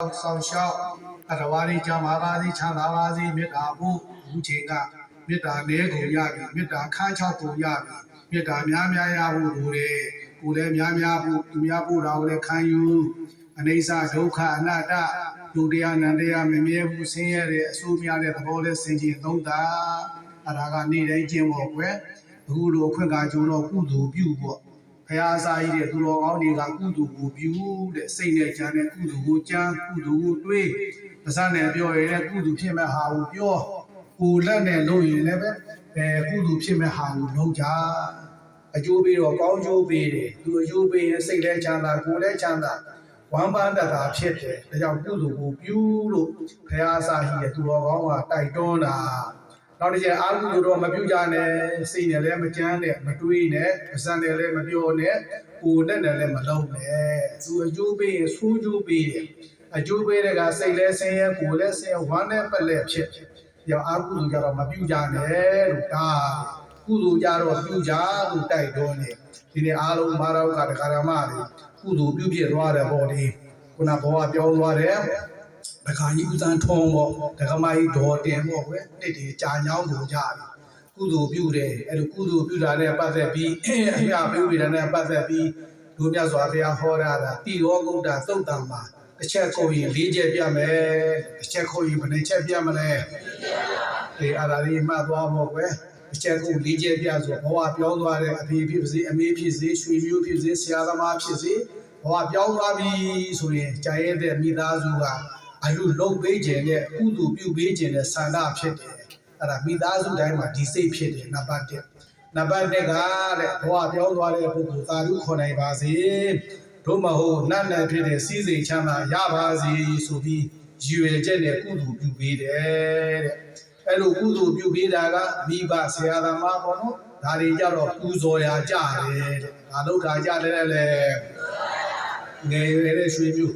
ဆောင်ရှောက်အတဝါရီကြမှာပါစေချမ်းသာပါစေမေတ္တာဖို့အခုချိန်ကမေတ္တာနည်းကိုရပြီမေတ္တာခန်းချောက်ကိုရပြီမေတ္တာများများရဖို့လိုတယ်ကိုယ်လည်းများများဖို့သူများဖို့တာကိုလည်းခံယူအနိစ္စဒုက္ခအနတ္တဒုတရားနန္တရားမမြဲဘူးဆင်းရဲတဲ့အဆိုးများတဲ့သဘောလေးဆင်ခြင်သုံးတာအရာကနေတိုင်းကျင့်ဖို့ကွယ်အခုလိုအခွင့်ကကြုံတော့ကုသိုလ်ပြုဖို့ ဘုရားစာကြီးတဲ့သူတော်ကောင်းတွေကကုသိုလ်ကိုပြုတဲ့စိတ်နဲ့ကြံတဲ့ကုသိုလ်ကိုကြံကုသိုလ်ကိုတွေးပါးစပ်နဲ့ပြောရတဲ့ကုသိုလ်ဖြစ်မဲ့ဟာကိုပြောကိုယ်လက်နဲ့လုပ်ရင်လည်းပဲအဲကုသိုလ်ဖြစ်မဲ့ဟာကိုလုပ်ကြအကျိုးပေးတော့ကောင်းကျိုးပေးတယ်သူအကျိုးပေးရင်စိတ်လည်းချမ်းသာကိုယ်လည်းချမ်းသာဝမ်းပန်းတတ်တာဖြစ်တယ်ဒါကြောင့်ကုသိုလ်ကိုပြုလို့ဘုရားစာကြီးတဲ့သူတော်ကောင်းကတိုက်တွန်းတာ နောက်တစ်ချက်အာဟုလို့တော့မပြုကြနဲ့စိတ်နဲ့လည်းမကြမ်းနဲ့မတွေးနဲ့အစံနဲ့လည်းမပြောနဲ့ကိုယ်နဲ့လည်းမလုံးနဲ့သူအကျိုးပေးရင်ဆိုးကျိုးပေးတယ်အကျိုးပေးတဲ့ကစိတ်လည်းဆင်းရဲကိုယ်လည်းဆင်းရဲဝမ်းနဲ့ပက်လက်ဖြစ်ရောအာဟုလို့ကြတော့မပြုကြနဲ့လို့ဒါကုသိုလ်ကြတော့ပြုကြလို့တိုက်တွန်းနေဒီနေ့အားလုံးမာရောကတခါရမတွေကုသိုလ်ပြုပြသွားတယ်ပေါ့ဒီခုနဘဝပြောင်းသွားတယ် ဒကာကြီးဦးစန်းထုံးပေါ့ဒကာမကြီးဒေါ်တင်ပေါ့ကွယ်တစ်တီကြာညောင်းကိုကြပြီကုသိုလ်ပြုတယ်အဲ့လိုကုသိုလ်ပြုတာနဲ့ပတ်သက်ပြီးအမြပြုပြီးတာနဲ့ပတ်သက်ပြီးဒုမြတ်စွာဘုရားဟောတာတာတိရောဂုတ်တာသုတ်တံမှာတစ်ချက်ခုံရင်၄ချက်ပြမယ်တစ်ချက်ခုံရင်ဘယ်နှချက်ပြမလဲဒီအရာလေးမှတ်သွားပေါ့ကွယ်တစ်ချက်ခု၄ချက်ပြဆိုဘဝပြောင်းသွားတဲ့အဖေဖြစ်စေအမေဖြစ်စေရွှေမျိုးဖြစ်စေဆရာသမားဖြစ်စေဘဝပြောင်းသွားပြီဆိုရင်ကြာရဲတဲ့မိသားစုက အလူလုံပေးခြင်းနဲ့ကုသိုလ်ပြုပေးခြင်းနဲ့ဆန္ဒဖြစ်တယ်အဲ့ဒါမိသားစုတိုင်းမှာဒီစိတ်ဖြစ်တယ်နံပါတ်1နံပါတ်2ကတဲ့ဘဝပြောင်းသွားတဲ့ပုဂ္ဂိုလ်သာဓုခေါ်နိုင်ပါစေတို့မဟုတ်နတ်နယ်ဖြစ်တဲ့စီးစိမ်ချမ်းသာရပါစေဆိုပြီးရည်ရွယ်ချက်နဲ့ကုသိုလ်ပြုပေးတယ်တဲ့အဲ့လိုကုသိုလ်ပြုပေးတာကမိဘဆရာသမားပေါ့နော်ဒါတွေကြတော့ပူဇော်ရာကြတယ်တဲ့ဒါလောက်တာကြတယ်လေငယ်ရွယ်တဲ့ရွှေမျိုး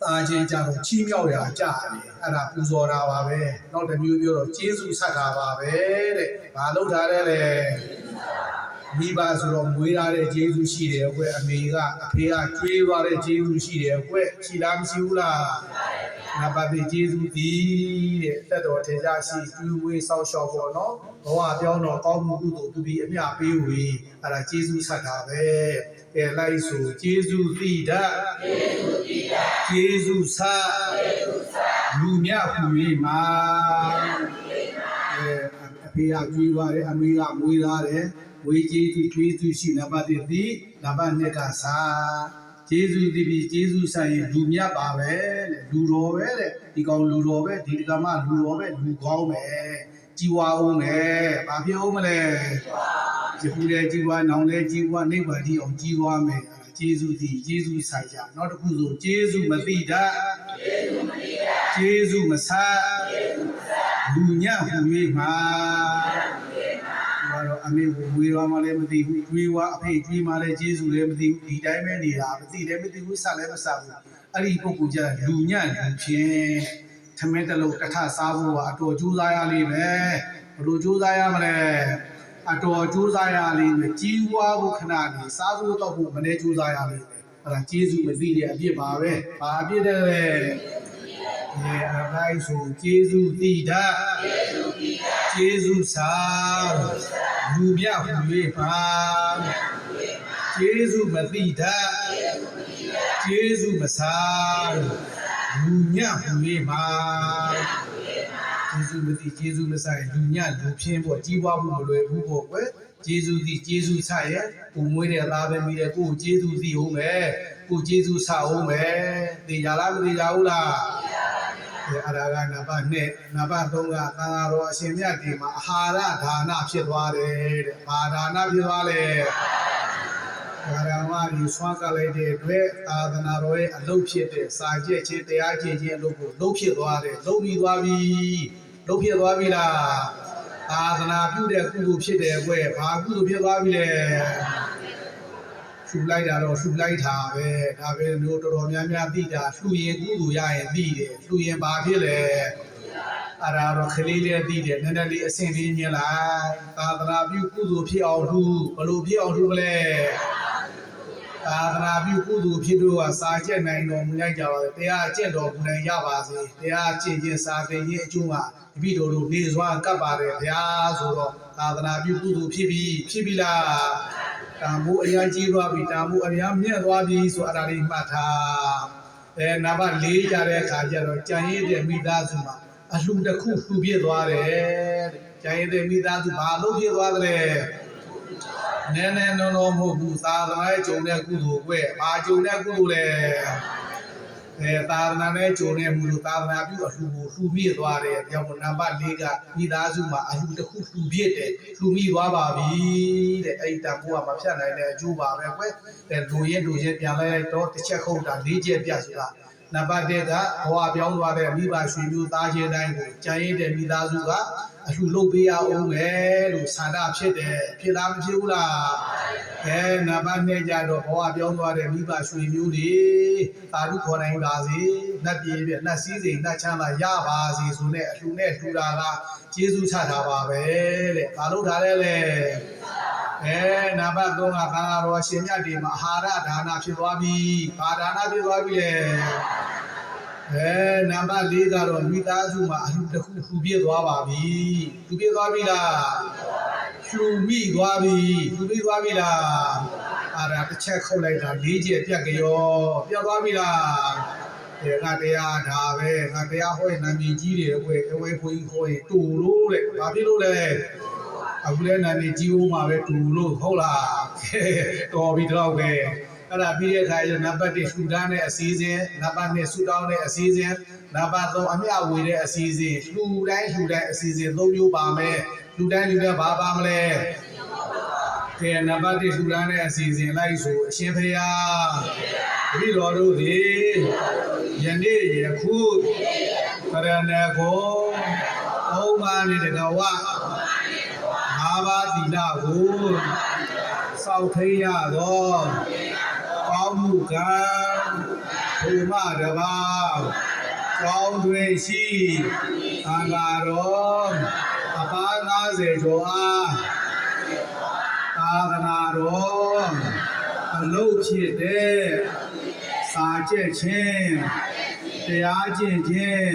စားခြင်းကြတော့ချီးမြှောက်ရာကြတယ်အဲ့ဒါပူဇော်တာပါပဲနောက်တစ်မျိုးပြောတော့ကျေးဇူးဆက်တာပါပဲတဲ့ဘာလို့ထားတယ်လဲမိဘဆိုတော့မွေးထားတဲ့ကျေးဇူးရှိတယ်အကွအမေကအဖေကကျွေးသွားတဲ့ကျေးဇူးရှိတယ်အကွရှိလားမရှိဘူးလား နံပါတ်ကျေးဇူးဒီတဲ့တက်တော်ထေကြရှိကျွေးဝေးဆောက်ရှောက်ပေါ့နော်ဘဝပြောင်းတော့ကောင်းမှုကုသိုလ်သူပြီးအမျှပေးဝေးအဲ့ဒါကျေးဇူးဆက်တာပဲကဲလိုက်ဆိုကျေးဇူးတိဒတ်ကျေးဇူးဆလူမြတ်ဟူ၍မှာအဲအဖေကကျွေးသွားတယ်အမေကမွေးသားတယ်ဝေးကျေးဇူးကျွေးဇူးရှိနံပါတ်1ဒီနံပါတ်2ကစာ ကျေးဇူးတည်ပြီးကျေးဇူးဆိုင်ရင်လူမြတ်ပါပဲတဲ့လူတော်ပဲတဲ့ဒီကောင်လူတော်ပဲဒီကမလူတော်ပဲလူကောင်းပဲကြီးဝါအောင်မယ်ဘာဖြစ်အောင်မလဲဒီခုလေကြီးဝါနောင်လေကြီးဝါနိဗ္ဗာန်ကြီးအောင်ကြီးဝါမယ်ကျေးဇူးသည်ကျေးဇူးဆိုင်ကြနောက်တစ်ခုဆိုကျေးဇူးမသိတတ်ကျေးဇူးမဆလူညဟူ၍မှာ ဘာတော့အမေကိုဝေးသွားမှလည်းမသိဘူးကျွေးွားအဖေကျွေးမှလည်းကျေးဇူးလည်းမသိဘူးဒီတိုင်းပဲနေတာမသိလည်းမသိဘူးဆက်လည်းမဆက်ဘူးအဲ့ဒီပုဂ္ဂိုလ်ကျလူညလူချင်းထမင်းတစ်လုံးတစ်ထပ်စားဖို့ကအတော်ကြိုးစားရလိမ့်မယ်ဘယ်လိုကြိုးစားရမလဲအတော်ကြိုးစားရလိမ့်မယ်ကြီးွားဖို့ခဏနေစားဖို့တော့ဖို့မနေကြိုးစားရလိမ့်မယ်အဲ့ဒါကျေးဇူးမသိတဲ့အပြစ်ပါပဲဘာအပြစ်တဲ့လဲဒီအတိုင်းဆိုကျေးဇူးသိတတ်ကျေးဇူး စာလူမြဟူ၍ပါကျေးဇူးမသိတတ်ကျေးဇူးမစာလူညဟူ၍ပါကျေးဇူးမသိကျေးဇူးမစာလူညလူဖြင်းပေါ့ကြီးပွားမှုမလွယ်ဘူးပေါ့ကွယ်ကျေးဇူးသိကျေးဇူးဆရဲ့ကိုမွေးတဲ့သားပဲမိတယ်ကိုကိုကျေးဇူးသိဟုတ်မယ်ကိုကျေးဇူးဆဟုတ်မယ်သိကြလားမသိကြဘူးလား အဲအရာကနံပါတ်2နံပါတ်3ကသံဃာတော်အရှင်မြတ်ဒီမှာအာဟာရဒါနဖြစ်သွားတယ်တဲ့။ဘာဒါနဖြစ်သွားလဲ။ဘာရမကြီးဆွမ်းကလိုက်တဲ့အတွက်သာသနာတော်ရဲ့အလုပ်ဖြစ်တဲ့စာကျက်ခြင်းတရားကျင့်ခြင်းအလုပ်ကိုလုပ်ဖြစ်သွားတယ်။လုပ်ပြီးသွားပြီ။လုပ်ဖြစ်သွားပြီလား။သာသနာပြုတဲ့ကုသိုလ်ဖြစ်တယ်ကွယ်။ဘာကုသိုလ်ဖြစ်သွားပြီလဲ။ လှူလိုက်တာတော့လှူလိုက်တာပဲဒါပဲမျိုးတော်တော်များများသိတာလှူရင်ကုသိုလ်ရရင်သိတယ်လှူရင်ဘာဖြစ်လဲအဲ့ဒါတော့ခလေးလေးသိတယ်နည်းနည်းလေးအဆင်ပြေမြင်လိုက်သာသနာပြုကုသိုလ်ဖြစ်အောင်လှူဘယ်လိုဖြစ်အောင်လှူမလဲသာသနာပြုကုသိုလ်ဖြစ်တို့ကစာကျက်နိုင်တော်မူလိုက်ကြပါစေတရားကျင့်တော်မူနိုင်ကြပါစေတရားကျင့်ခြင်းစာသင်ခြင်းအကျိုးမှာတပိတော်တို့နေစွာကပ်ပါတယ်ဗျာဆိုတော့သာသနာပြုကုသိုလ်ဖြစ်ပြီဖြစ်ပြီလား တန်ဖိုးအရာကြီးသွားပြီတန်ဖိုးအများမြင့်သွားပြီဆိုအဲ့ဒါလေးမှတ်ထားအဲနံပါတ်၄ကြတဲ့အခါကျတော့ကြံရည်တဲ့မိသားစုမှာအလှတစ်ခုလှူပြစ်သွားတယ်တဲ့ကြံရည်တဲ့မိသားစုဘာလို့ပြစ်သွားတယ်လဲနည်းနည်းနော်နော်မဟုတ်ဘူးသာသနာရဲ့ဂျုံတဲ့ကုသိုလ်ကွဲ့ဘာဂျုံတဲ့ကုသိုလ်လဲ အဲသာသနာနဲ့ဂျုံတဲ့မူလို့သာသနာပြုအလှူကိုလှူပြည့်သွားတယ်ကြောင့်မို့နံပါတ်၄ကမိသားစုမှာအလှူတစ်ခုလှူပြည့်တယ်လှူမိသွားပါပြီတဲ့အဲ့ဒီတန်ဖိုးကမဖြတ်နိုင်တဲ့အကျိုးပါပဲကွအဲလူရင်လူရင်ပြန်လိုက်တော့တစ်ချက်ခုတ်တာ၄ချက်ပြဆိုတာ နံပါတ်၁ကဘဝပြောင်းသွားတဲ့မိဘရွှေမျိုးသားချင်းတိုင်းကိုကြံရည်တဲ့မိသားစုကအလှူလုပ်ပေးရအောင်မယ်လို့ဆန္ဒဖြစ်တယ်ဖြစ်လားမဖြစ်ဘူးလားအဲနံပါတ်2ကြတော့ဘဝပြောင်းသွားတဲ့မိဘရွှေမျိုးတွေသာဓုခေါ်နိုင်ပါစေ။နတ်ပြည်ပြနတ်စည်းစိမ်နတ်ချမ်းသာရပါစေဆိုနဲ့အလှူနဲ့ထူတာကကျေးဇူးချတာပါပဲတဲ့။ဒါလို့ထားတယ်လေ။ အဲနံပါတ်3ကခန္ဓာတော်ရှင်မြတ်ဒီမှာအာဟာရဒါနာဖြစ်သွားပြီ။ဘာဒါနာဖြစ်သွားပြီလဲ။အဲနံပါတ်4ကတော့မိသားစုမှာအလှူတစ်ခုထူပြည့်သွားပါပြီ။ထူပြည့်သွားပြီလား။ရှူမိသွားပြီရှူပြီးသွားပြီလားအာဒါတစ်ချက်ခုတ်လိုက်တာ၄ချက်ပြက်ကြောပြက်သွားပြီလားဒီကတရားဒါပဲငါတရားဟောရင်နာမည်ကြီးတယ်အကွယ်အဝဲခွင်းဟောရင်တူလို့တဲ့ဘာဖြစ်လို့လဲ အခုလဲနာမည်ကြီးဦးမှာပဲတူလို့ဟုတ်လားတော်ပြီတော့ပဲအဲ့ဒါပြီးတဲ့အခါကျနံပါတ်1ဆူတောင်းတဲ့အစည်းအဝေးနံပါတ်2ဆူတောင်းတဲ့အစည်းအဝေးနံပါတ်3အမျှဝေတဲ့အစည်းအဝေးလှူတိုင်းလှူတိုင်းအစည်းအဝေး၃မျိုးပါမယ်လှူတိုင်းလှူတိုင်းဘာပါမလဲကဲနံပါတ်1လှူဒါန်းတဲ့အစီအစဉ်လိုက်ဆိုအရှင်ဖရာတပည့်တော်တို့သည်ယနေ့ယခုပရဏဂုံဩမာနိတကဝ ငါးပါးသီလကိုစောက်ထိန်ရသောကောင်းမှုကံဘုမတပါကောင်းတွင်ရှိသံဃာတော်အပါး90ကျော်အားသာသနာတော်အလုပ်ဖြစ်တဲ့စာကျက်ခြင်းတရားကျင့်ခြင်း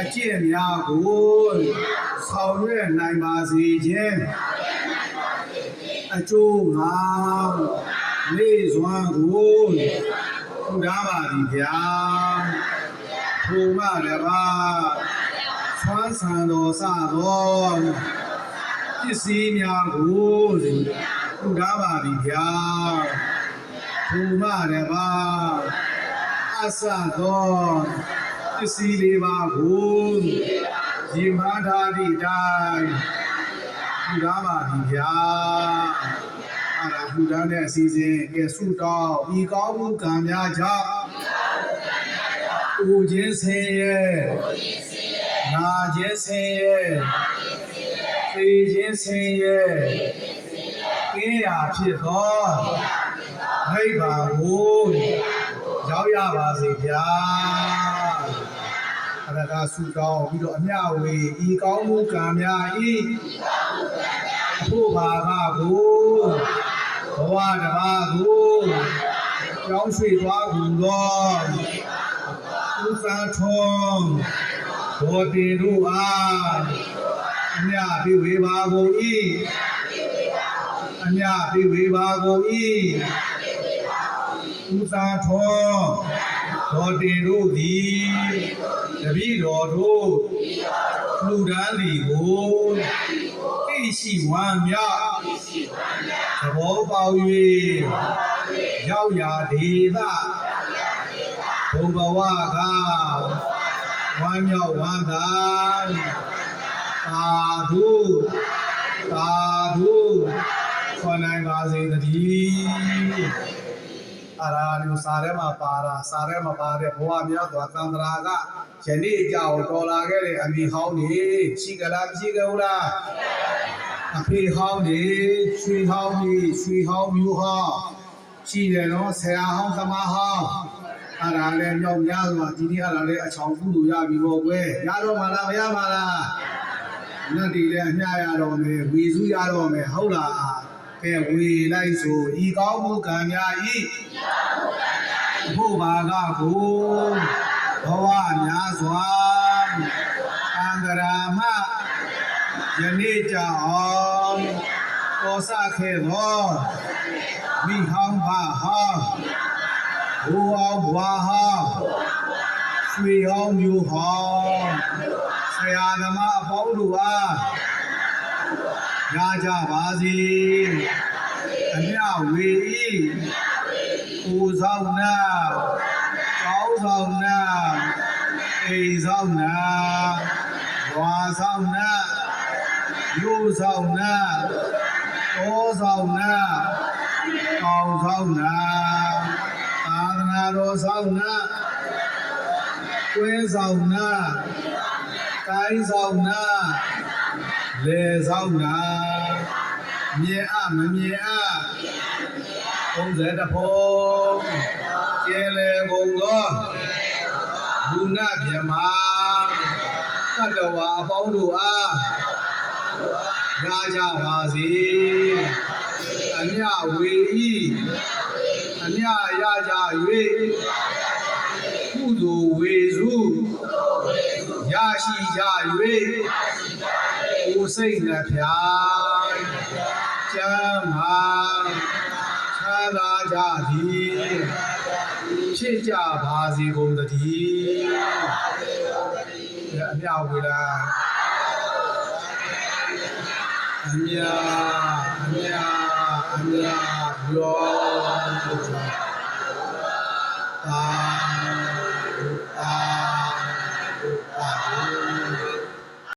အကျင့်များကို ဆောင်ရွက်နိုင်ပါစေခြင်းအကျိုးငါနေစွမ်းကိုထူထားပါသည်ဗျာထိုမတပါဆွမ်းဆံတော်စသောပစ္စည်းများကိုထူထားပါပြီဗျာဘူမရပါအဆသောပစ္စည်းလေးပါကို ဒီမထာတိတိုင်းထူထားပါပြီဗျာအဲ့ဒါထူထားတဲ့အစီအစဉ်ကဲဆုတောင်းဤကောင်းမှုကံများကြောင့်ဦးခြင်းဆင်းရဲနာခြင်းဆင်းရဲသေခြင်းဆင်းရဲကင်းရာဖြစ်သောနိဗ္ဗာန်ကိုရောက်ရပါစေဗျာ အရကဆုတောင်းပြီးတော့အမြဝေဤကောင်းမှုကံများဤအဖို့ဘာကကိုဘဝတစ်ပါးကိုကြောင်းရွှေသွားကုန်သောဥစ္စာထုံးဘောတေတို့အားအမြပိဝေပါကုန်၏အမြပိဝေပါကုန်၏ဥသာထော တော်တင်တို့သည်တပည့်တော်တို့လူဒန်းသည်ကိုသိရှိဝမ်းမြောက်သဘောပေါက်၍ရောက်ရာဒေသဘုံဘဝကဝမ်းမြောက်ဝမ်းသာသာဓုသာဓုခေါ်နိုင်ပါစေတည်း အရာမျိုးစားထဲမှာပါတာစားထဲမှာပါတဲ့ဘဝမြောက်သွားသံဃာကယနေ့အကြောင်းတော်လာခဲ့တဲ့အမိဟောင်းနေရှိကြလားမရှိကြဘူးလားအဖေဟောင်းနေရွှေဟောင်းနေရွှေဟောင်းမျိုးဟောင်းရှိတယ်နော်ဆရာဟောင်းသမားဟောင်းအဲ့ဒါလည်းမြောက်များစွာဒီနေ့အဲ့ဒါလည်းအချောင်ကုလို့ရပြီပေါ့ကွယ်ရတော့မလားမရပါလားနတ်တီလည်းအမျှရတော့မယ်ဝေစုရတော့မယ်ဟုတ်လား ကဲဝေလိုက်ဆိုဤကောင်းမှုကံများဤဘုဘာကကိုဘဝများစွာအန္တရာမယနေ့ကြောင့်ပေါ်စခဲ့သောမိဟောင်းဘာဟောင်းဘူအောင်ဘွားဟောင်းရွှေဟောင်းမျိုးဟောင်းဆရာသမားအပေါင်းတို့အား ရကြပါစေအမြဝေဤကိုဆောင်နာကျောင်းဆောင်နာအိမ်ဆောင်နာဝါဆောင်နာယူဆောင်နာတောဆောင်နာကောင်းဆောင်နာသာသနာတော်ဆောင်နာကွဲဆောင်နာကိုင်းဆောင်နာ လေဆောင်နာမြေအမမြေအ30တဖို့ကျဲလေကုန်သောဘုနာမြမသတ္တဝါအပေါင်းတို့အားရကြပါစေအမြဝေဤအမြရကြ၍ကုသိုလ်ဝေစုရရှိကြ၍ ကိုယ်စိတ်နှဖျားကျမ်းမာချမ်းသာကြသည်ဖြစ်ကြပါစေကုန်သတည်းအမြဝေလာအမြအမြအမြလောသာ